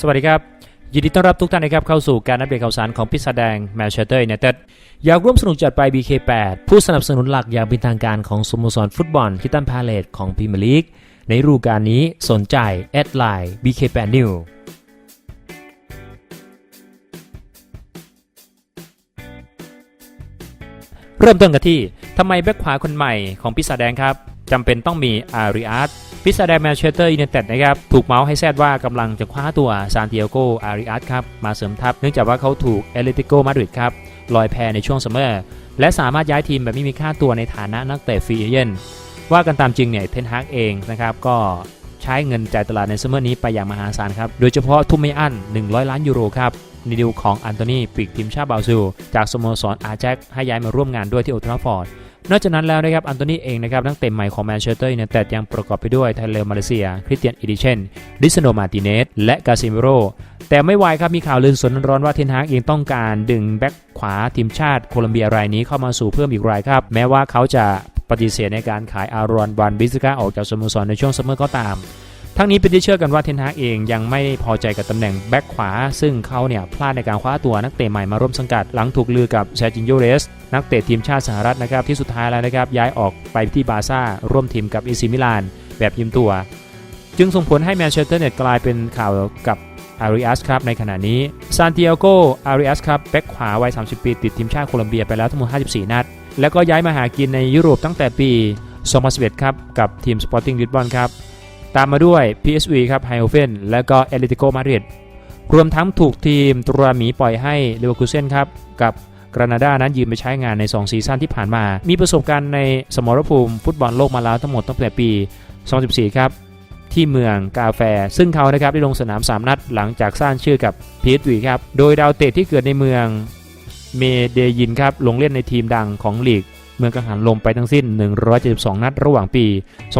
สวัสดีครับ ยินดีต้อนรับทุกท่านนะครับเข้าสู่การอัปเดตข่าวสารของพิษแดงแมนเชสเตอร์ยูไนเต็ดอยากร่วมสนุกจัดไป BK8 ผู้สนับสนุนหลักอย่างเป็นทางการของสโมสรฟุตบอลคิตันพาเลตของพรีเมียร์ลีกในฤดูกาลนี้สนใจแอดไลน์ BK8 New เริ่มต้นกันที่ทำไมแบ็คขวาคนใหม่ของพิษแดงครับจำเป็นต้องมีอาริอัส พิซาแดงแมนเชสเตอร์ยูไนเต็ดนะครับถูกเมาส์ให้แซดว่ากำลังจะคว้าตัวซานติอาโกอาริอัสครับมาเสริมทัพเนื่องจากว่าเขาถูกเอเลติโกมาดริดครับลอยแพในช่วงซัมเมอร์และสามารถย้ายทีมแบบไม่มีค่าตัวในฐานะนักเตะฟรีเอเจนต์ว่ากันตามจริงเนี่ยเทนฮากเองนะครับก็ใช้เงินจ่ายตลาดในซัมเมอร์นี้ไปอย่างมหาศาลครับโดยเฉพาะทุ่มไม่อั้น 100 ล้านยูโรครับ ดีลของอันโตนีปีกทีมชาติบราซิล จากสโมสรอาแจ็คให้ย้ายมาร่วมงานด้วยที่โอลด์ทราฟฟอร์ดนอกจากนั้นแล้วนะครับอันโตนีเองนะครับนักเตะใหม่ของแมนเชสเตอร์ยูไนเต็ดยังประกอบไปด้วยไทเลอร์มาเลเซีย คริสเตียนอีดิเชนดิสโนมาติเนสและกาซิมิโรแต่ไม่ไวครับมีข่าวลือสนร้อนว่าเทนฮากเองต้องการดึงแบ็กขวาทีมชาติโคลัมเบียรายนี้เข้ามาสู่เพิ่มอีกรายครับ แม้ว่าเขาจะปฏิเสธในการขายอารอนวันบิสกาออกจากสโมสรในช่วงซัมเมอร์ก็ตาม ทั้งนี้เป็นที่เชื่อกันว่าเทนฮากเองยังไม่พอใจกับตำแหน่งแบ็กขวา ซึ่งเขาเนี่ยพลาดในการคว้าตัวนักเตะใหม่มาร่วมสังกัดหลังถูกลือกับเชจินโยเรส นักเตะทีมชาติสหรัฐนะครับที่สุดท้ายแล้วนะครับย้ายออกไปที่บาร์ซ่าร่วมทีมกับเอซิมิลาน แบบยืมตัว จึงส่งผลให้แมนเชสเตอร์เน็ตกลายเป็นข่าวกับอาริอัสครับในขณะนี้ซานติอาโกอาริอัสครับแบ็กขวาวัย 30 ปี ติดทีมชาติโคลัมเบียไปแล้วทั้งหมด 54 นัด แล้วก็ย้ายมาหากินในยุโรปตั้งแต่ปี 2011 ครับ กับทีมสปอร์ติ้งลิสบอนครับ ตามมาด้วย PSV ครับไฮโอเฟนและก็เอลิติโกมาดริดรวมทั้งถูกทีมตุราหมีปล่อยให้เลเวอร์คูเซนครับกับกรานาดานั้นยืมไปใช้งานใน 2 ซีซั่นที่ผ่านมา มีประสบการณ์ในสมรภูมิฟุตบอลโลกมาแล้วทั้งหมดตั้งแต่ปี 2014 ครับ ที่เมืองกาแฟ ซึ่งเขานะครับได้ลงสนาม 3 นัดหลังจากสร้างชื่อกับ PSV ครับ โดยดาวเตะที่เกิดในเมืองเมเดยินครับ ลงเล่นในทีมดังของลีก มืองกังหันลมไปทั้งสิ้น 172 นัดระหว่างปี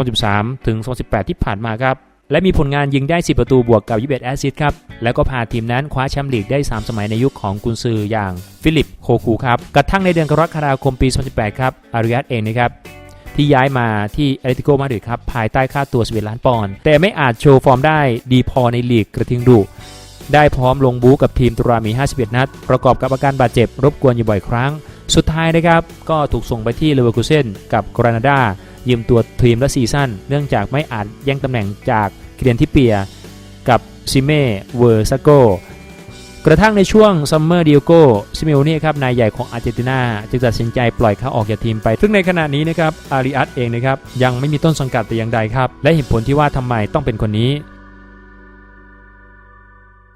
2013 ถึง 2018 ที่ผ่านมาครับ และมีผลงานยิงได้ 10 ประตูบวกกับ 21 แอสซิสต์ครับ แล้วก็พาทีมนั้นคว้าแชมป์ลีกได้ 3 สมัยในยุคของกุนซืออย่างฟิลิปโคคูครับ กระทั่งในเดือนกรกฎาคมปี 2018 ครับ อาริยัตเองนะครับที่ย้ายมาที่เอเลติโกมาดริดครับ ภายใต้ค่าตัว 11 ล้านปอนด์แต่ไม่อาจโชว์ฟอร์มได้ดีพอในลีกกระทิงดุได้พร้อมลงบู๊กับทีมตุรามี 51 นัด ประกอบกับอาการบาดเจ็บรบกวนอยู่บ่อยครั้ง สุดท้ายนะครับก็ถูกส่งไปที่เลเวอร์คูเซนกับกรานาดายืมตัวทีมและซีซั่นเนื่องจากไม่อาจแย่งตำแหน่งจากเกรียนทิเปีย กับซิเม่เวอร์ซาโกกระทั่งในช่วงซัมเมอร์ดิโกซิเมโอนี่ครับนายใหญ่ของอาร์เจนตินาจึงตัดสินใจปล่อยเขาออกจากทีมไป ซึ่งในขณะนี้นะครับอาริอัสเองนะครับยังไม่มีต้นสังกัดแต่อย่างใดครับ และเหตุผลที่ว่าทำไมต้องเป็นคนนี้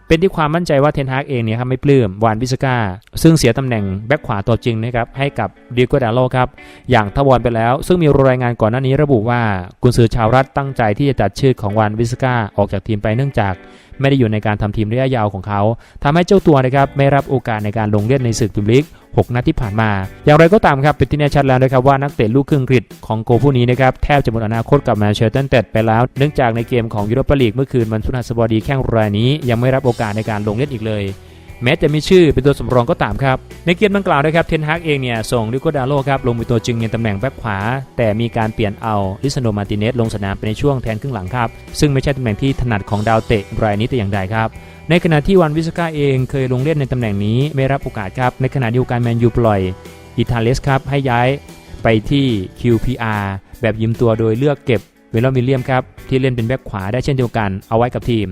เป็นที่ความมั่นใจว่าเทนฮากเองเนี่ยครับไม่ปลื้มวานวิสกาซึ่งเสียตำแหน่งแบ็คขวาตัวจริงนะครับให้กับดิโกดาโลครับอย่างทวารไปแล้ว ซึ่งมีรายงานก่อนหน้านี้ระบุว่ากุนซือชาวรัฐตั้งใจที่จะตัดชื่อของวานวิสกาออกจากทีมไปเนื่องจาก ไม่ได้อยู่ในการทำทีมระยะยาวของเขาทำให้เจ้าตัวนะครับไม่รับโอกาสในการลงเล่นในศึกพรีเมียร์ลีก6 นัดที่ผ่านมา อย่างไรก็ตามครับเป็นที่แน่ชัดแล้วนะครับว่านักเตะลูกครึ่งอังกฤษของโกผู้นี้นะครับแทบจะหมดอนาคตกับแมนเชสเตอร์ยูไนเต็ดไปแล้ว เนื่องจากในเกมของยูโรปาลีกเมื่อคืนวันพฤหัสบดีแข้งรายนี้ยังไม่รับโอกาสในการลงเล่นอีกเลย แม้จะมีชื่อเป็นตัวสำรองก็ตามครับ ในเกมดังกล่าวนะครับเทนฮากเองเนี่ยส่งลิโกดาโลครับลงเป็นตัวจริงในตำแหน่งแบ็คขวา แต่มีการเปลี่ยนเอาลิซานมาร์ติเนสลงสนามไปในช่วงแทนครึ่งหลังครับ ซึ่งไม่ใช่ตำแหน่งที่ถนัดของดาวเตะรายนี้แต่อย่างใดครับในขณะที่วันวิสกาเองเคยลงเล่นในตำแหน่งนี้ไม่รับโอกาสครับ ในขณะเดียวกันแมนยูปล่อยอิตาเลสครับให้ย้ายไปที่ QPR แบบยืมตัวโดยเลือกเก็บเวลวิเลียมครับที่เล่นเป็นแบ็คขวาได้เช่นเดียวกันเอาไว้กับทีม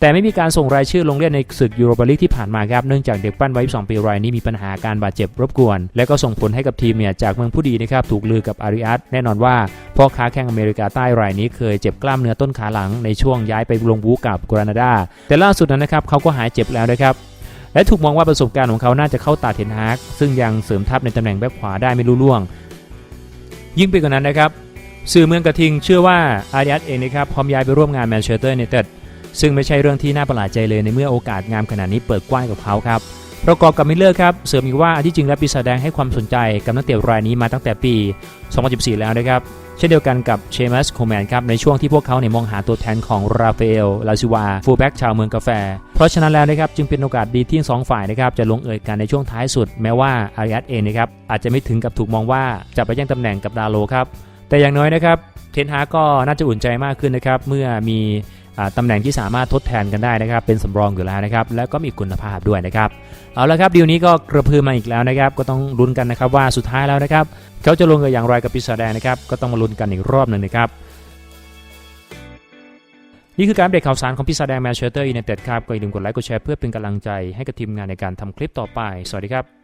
แต่ไม่มีการส่งรายชื่อลงเล่นในศึกยูโรปาลีกที่ผ่านมาครับ เนื่องจากเด็กปั้นวัย2ปีรายนี้มีปัญหาการบาดเจ็บรบกวน และก็ส่งผลให้กับทีมเนี่ยจากเมืองผู้ดีนะครับถูกลือกับอาริอัสแน่นอนว่าพ่อค้าแข้งอเมริกาใต้รายนี้เคยเจ็บกล้ามเนื้อต้นขาหลังในช่วงย้ายไปลงบู๊กับกรานาดาแต่ล่าสุดนั้นนะครับเขาก็หายเจ็บแล้วนะครับและถูกมองว่าประสบการณ์ของเขาน่าจะเข้าตาเทนฮากซึ่งยังเสริมทัพในตำแหน่งแบ็คขวาได้ไม่รู้ล่วง ยิ่งไปกว่านั้นนะครับสื่อเมืองกระทิงเชื่อว่าอาริอัสเองนะครับพร้อมย้ายไปร่วมงานแมนเชสเตอร์ยูไนเต็ด ซึ่งไม่ใช่เรื่องที่น่าประหลาดใจเลยในเมื่อโอกาสงามขนาดนี้เปิดกว้างกับเขาครับประกอบกับมิลเลอร์ครับเสริมอีกว่าที่จริงแล้วปีศาจแดงให้ความสนใจกับนักเตะรายนี้มาตั้งแต่ปี 2014 แล้วนะครับเช่นเดียวกันกับเชมัสโคแมนครับในช่วงที่พวกเขาเนี่ยมองหาตัวแทนของราฟาเอล ลาซิวา ฟูลแบ็กชาวเมืองกาแฟ เพราะฉะนั้นแล้วนะครับจึงเป็นโอกาสดีที่ทั้งสองฝ่ายนะครับจะลงเอยกันในช่วงท้ายสุด แม้ว่าอาริอัสเองนะครับอาจจะไม่ถึงกับถูกมองว่าจะไปแย่งตำแหน่งกับดาโลครับแต่อย่างน้อยนะครับเทนฮากก็น่าจะอุ่นใจมากขึ้นนะครับเมื่อมี ตำแหน่งที่สามารถทดแทนกันได้นะครับเป็นสำรองอยู่แล้วนะครับแล้วก็มีคุณภาพด้วยนะครับเอาละครับดีลนี้ก็กระพือมาอีกแล้วนะครับก็ต้องลุ้นกันนะครับว่าสุดท้ายแล้วนะครับเขาจะลงเอยอย่างไรกับปีศาจแดงนะครับก็ต้องมาลุ้นกันอีกรอบหนึ่งนะครับนี่คือการอัปเดตข่าวสารของปีศาแดงแมนเชสเตอร์ยูไนเต็ดครับก็อย่าลืมกดไลค์กดแชร์เพื่อเป็นกำลังใจให้กับทีมงานในการทำคลิปต่อไป สวัสดีครับ